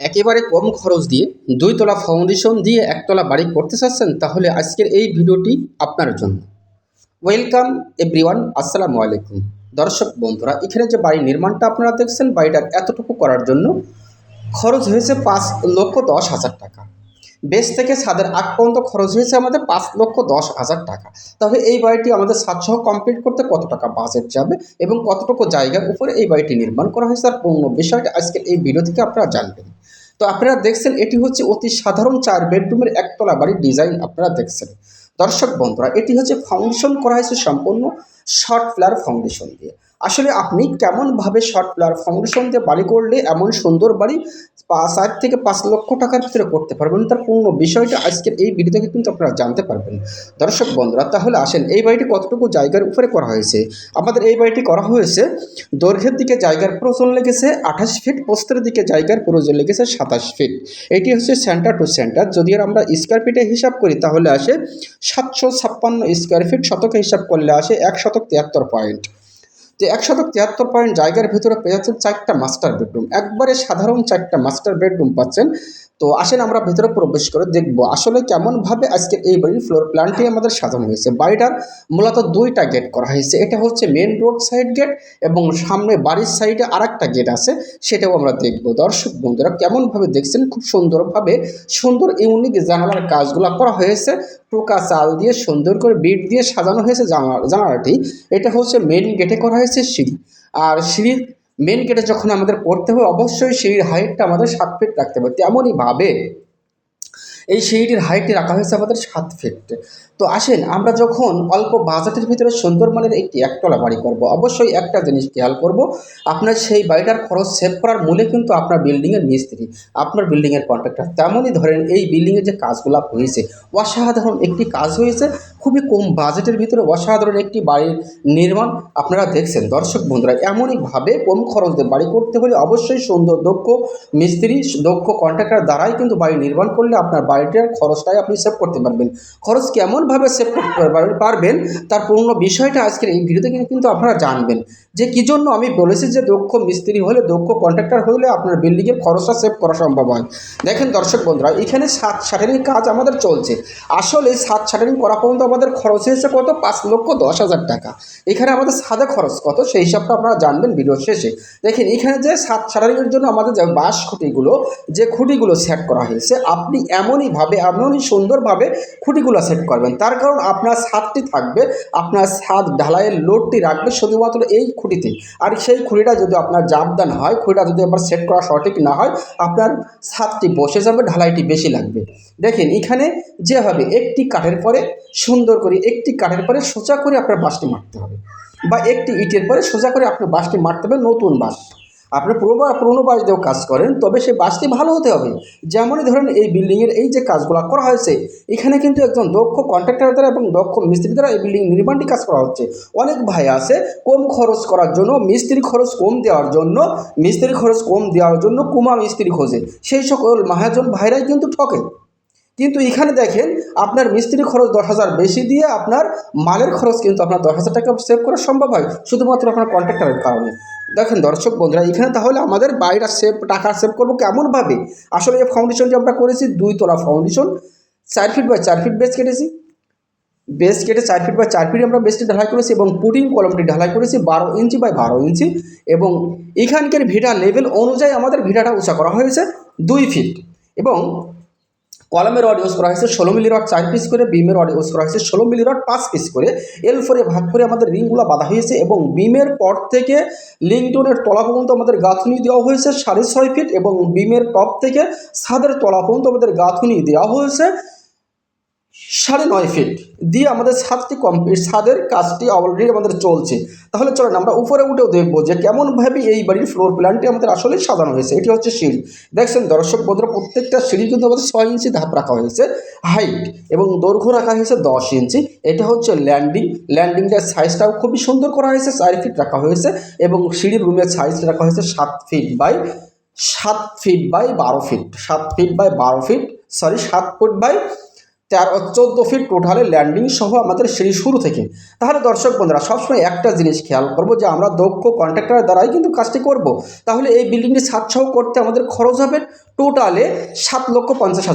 একেবারে কম খরচ দিয়ে দুইতলা ফাউন্ডেশন দিয়ে একতলা বাড়ি করতে চাচ্ছেন, তাহলে আজকের এই ভিডিওটি আপনার জন্য। ওয়েলকাম এভরিওয়ান আসসালামু আলাইকুম। দর্শক বন্ধুরা, এখানে যে বাড়ি নির্মাণটা আপনারা দেখছেন, বাড়িটার এতটুকু করার জন্য খরচ হয়েছে পাঁচ লক্ষ দশ হাজার টাকা। বেস থেকে ছাদের আগ পর্যন্ত খরচ হয়েছে আমাদের পাঁচ লক্ষ দশ হাজার টাকা। তবে এই বাড়িটি আমাদের ছাদসহ কমপ্লিট করতে কত টাকা বাজেট যাবে এবং কতটুকু জায়গার উপরে এই বাড়িটি নির্মাণ করা হয়েছে, তার পূর্ণ বিষয়টা আজকের এই ভিডিও থেকে আপনারা জানবেন। তো আপনারা দেখছেন, এটি হচ্ছে অতি সাধারণ চার বেডরুমের একতলা বাড়ির ডিজাইন আপনারা দেখছেন। দর্শক বন্ধুরা, এটি হচ্ছে ফাউন্ডেশন করা হয়েছে সম্পূর্ণ শর্ট ফ্লার ফাউন্ডেশন দিয়ে। আসলে আপনি কেমনভাবে শর্ট ফ্লার ফাউন্ডেশন দিয়ে বাড়ি করলে এমন সুন্দর বাড়ি চার থেকে পাঁচ লক্ষ টাকার ভিতরে করতে পারবেন? তার পূর্ণ বিষয়টা আজকের এই ভিডিও থেকে কিন্তু আপনারা জানতে পারবেন। দর্শক বন্ধুরা, তাহলে আসেন, এই বাড়িটি কতটুকু জায়গার উপরে করা হয়েছে? আমাদের এই বাড়িটি করা হয়েছে, দৈর্ঘ্যের দিকে জায়গার প্রয়োজন লেগেছে, আঠাশ ফিট পোস্তের দিকে জায়গার প্রয়োজন লেগেছে সাতাশ ফিট এটি হচ্ছে সেন্টার টু সেন্টার যদি আমরা স্কোয়ার ফিটে হিসাব করি, তাহলে আসে সাতশো ছাপ্পান্ন স্কোয়ার ফিট শতকে হিসাব করলে আসে এক শতক তিয়াত্তর পয়েন্ট তো একশত তিয়াত্তর পয়েন্ট জায়গার ভেতরে পেয়ে যাচ্ছেন চারটা মাস্টার বেডরুম একবারে সাধারণ চারটা মাস্টার বেডরুম পাচ্ছেন তো আসেন আমরা ভেতরে প্রবেশ করে দেখব আসলে কেমনভাবে আজকে এই বাড়ির ফ্লোর প্ল্যানটি আমাদের সাজানো হয়েছে। বাড়িটার মূলত দুইটা গেট করা হয়েছে। এটা হচ্ছে মেন রোড সাইড গেট এবং সামনে বাড়ির সাইডে আর একটা গেট আছে, সেটাও আমরা দেখব। দর্শক বন্ধুরা, কেমনভাবে দেখছেন? খুব সুন্দরভাবে সুন্দর ইউনিক জানালার কাজগুলো করা হয়েছে। টোকা চাল দিয়ে সুন্দর করে বিট দিয়ে সাজানো হয়েছে জানালা জানালাটি। এটা হচ্ছে মেন গেটে করা হয়েছে সিঁড়ি। আর সিঁড়ির মেন গেটে যখন আমাদের পড়তে হবে অবশ্যই সিঁড়ির হাইটটা আমাদের সাত ফিট রাখতে হবে। তেমনইভাবে এই সিঁড়িটির হাইটটি রাখা হয়েছে আমাদের সাত ফিট তো আসেন, আমরা যখন অল্প বাজেটের ভিতরে সুন্দর মানের একটি একতলা বাড়ি করব, অবশ্যই একটা জিনিস খেয়াল করব, আপনার সেই বাড়িটার খরচ সেভ করার মূলে কিন্তু আপনার বিল্ডিংয়ের মিস্ত্রি, আপনার বিল্ডিংয়ের কন্ট্রাক্টর তেমনই ধরেন এই বিল্ডিংয়ের যে কাজগুলো হয়েছে, অসাধারণ একটি কাজ হয়েছে। খুবই কম বাজেটের ভিতরে অসাধারণ একটি বাড়ির নির্মাণ আপনারা দেখছেন। দর্শক বন্ধুরা, এমনইভাবে কম খরচ বাড়ি করতে হলে অবশ্যই সুন্দর, দক্ষ মিস্ত্রি, দক্ষ কন্ট্রাক্টর দ্বারাই কিন্তু বাড়ি নির্মাণ করলে আপনার বাড়িটার খরচটাই আপনি সেভ করতে পারবেন। খরচ কেমনভাবে সেভ করতে পারবেন- তার পূর্ণ বিষয়টা আজকের এই ভিডিওতে কিন্তু আপনারা জানবেন। যে কী জন্য আমি বলেছি যে দক্ষ মিস্ত্রি হলে, দক্ষ কন্ট্রাক্টর হলে আপনার বিল্ডিংয়ের খরচটা সেভ করা সম্ভব হয়। দেখেন দর্শক বন্ধুরা, এখানে সাত শাটারিং কাজ আমাদের চলছে। আসলে সাত শাটারিং করা পর্যন্ত আমাদের খরচ হয়েছে কত? পাঁচ লক্ষ দশ হাজার টাকা। এখানে আমাদের সাদা খরচ কত? সেই হিসাবটা আপনারা জানবেন ভিডিও শেষে। দেখেন, এখানে যে সাত শাটারিংয়ের জন্য আমাদের যে বাঁশ খুঁটিগুলো, যে খুঁটিগুলো সেট করা হয়েছে, আপনি এমনইভাবে, এমনই সুন্দরভাবে খুঁটিগুলো সেট করবেন। তার কারণ আপনার ছাদটি থাকবে, আপনার ছাদ ঢালাইয়ের লোডটি রাখবে শুধুমাত্র এই খুঁটিতে। আর সেই খুঁটিটা যদি আপনার জাবদান হয়, খুঁটিটা যদি আবার সেট করা সঠিক না হয়, আপনার ছাদটি বসে যাবে, ঢালাইটি বেশি লাগবে। দেখেন, এখানে যেভাবে একটি কাঠের পরে সুন্দর করে একটি কাঠের পরে সোজা করে আপনার বাঁশটি মারতে হবে। বা একটি ইটের পরে সোজা করে আপনার বাঁশটি মারতে হবে নতুন বাঁশ। আপনি পুরোনো পুরোনো বাঁশ দিয়েও কাজ করেন, তবে সেই বাঁশটি ভালো হতে হবে। যেমনই ধরেন এই বিল্ডিংয়ের এই যে কাজগুলো করা হয়েছে, এখানে কিন্তু একজন দক্ষ কন্ট্রাক্টর দ্বারা এবং দক্ষ মিস্ত্রি দ্বারা এই বিল্ডিং নির্মাণটি কাজ করা হচ্ছে। অনেক ভাই আছে কম খরচ করার জন্য মিস্ত্রি খরচ কম দেওয়ার জন্য মিস্ত্রি খরচ কম দেওয়ার জন্য কুমা মিস্ত্রি খোঁজে। সেই সকল মহাজন ভাইরাই কিন্তু ঠকে। কিন্তু এখানে দেখেন আপনার মিস্ত্রি খরচ দশ হাজার বেশি দিয়ে আপনার মালের খরচ কিন্তু আপনার দশ হাজার টাকা সেভ করা সম্ভব হয়, শুধুমাত্র আপনার কন্ট্রাক্টরের কারণে। দেখেন দর্শক বন্ধুরা, এখানে তাহলে আমাদের বাড়িটা সেভ টাকা সেভ করব কেমনভাবে? আসলে এই ফাউন্ডেশনটি আমরা করেছি দুই তলা ফাউন্ডেশন চার ফিট বাই চার ফিট বেস কেটেছি। বেস কেটে চার ফিট বাই চার ফিট আমরা বেসটি ঢালাই করেছি এবং পুটিং কলমটি ঢালাই করেছি বারো ইঞ্চি বাই বারো ইঞ্চি এবং এখানকার ভিটা লেভেল অনুযায়ী আমাদের ভিটাটা উঁচা করা হয়েছে দুই ফিট এবং কলমের রড ইউজ করা হয়েছে ষোলো মিলি রড চার পিস করে, বিমের রড ইউজ করা হয়েছে ষোলো মিলি রড পাঁচ পিস করে। এল ফোরে ভাগ করে আমাদের রিংগুলো বাঁধা হয়েছে এবং বিমের পর থেকে লিংটনের তলা পর্যন্ত আমাদের গাঁথুনি দেওয়া হয়েছে সাড়ে ছয় ফিট এবং বিমের টপ থেকে ছাদের তলা পর্যন্ত আমাদের গাঁথুনি দেওয়া হয়েছে। সাড়ে নয় ফিট দিয়ে আমাদের ছাদটি কমপ্লিট ছাদের কাজটি অলরেডি আমাদের চলছে। তাহলে চলেন আমরা উপরে উঠেও দেখব যে কেমনভাবে এই বাড়ির ফ্লোর প্ল্যানটি আমাদের আসলে সাজানো হয়েছে। এটি হচ্ছে সিঁড়ি। দেখছেন, দর্শক বন্ধুরা, প্রত্যেকটা সিঁড়ি কিন্তু আমাদের ছয় ইঞ্চি ধাপ রাখা হয়েছে। হাইট এবং দৈর্ঘ্য রাখা হয়েছে দশ ইঞ্চি এটা হচ্ছে ল্যান্ডিং ল্যান্ডিংটার সাইজটাও খুবই সুন্দর করা হয়েছে, চার ফিট রাখা হয়েছে এবং সিঁড়ির রুমের সাইজ রাখা হয়েছে সাত ফিট বাই সাত ফিট বাই বারো ফিট সাত ফিট বাই বারো ফিট সরি সাত ফুট বাই তেরো চোদ্দ ফিট টোটালে ল্যান্ডিং সহ আমাদের সিঁড়ি শুরু থেকে। তাহলে দর্শক বন্ধুরা, সবসময় একটা জিনিস খেয়াল করব যে, আমরা দক্ষ কন্ট্রাক্টরের দ্বারাই কিন্তু কাজটি করব। তাহলে এই বিল্ডিংটি সাতসহ সহ করতে আমাদের খরচ হবে টোটালে সাত লক্ষ পঞ্চাশ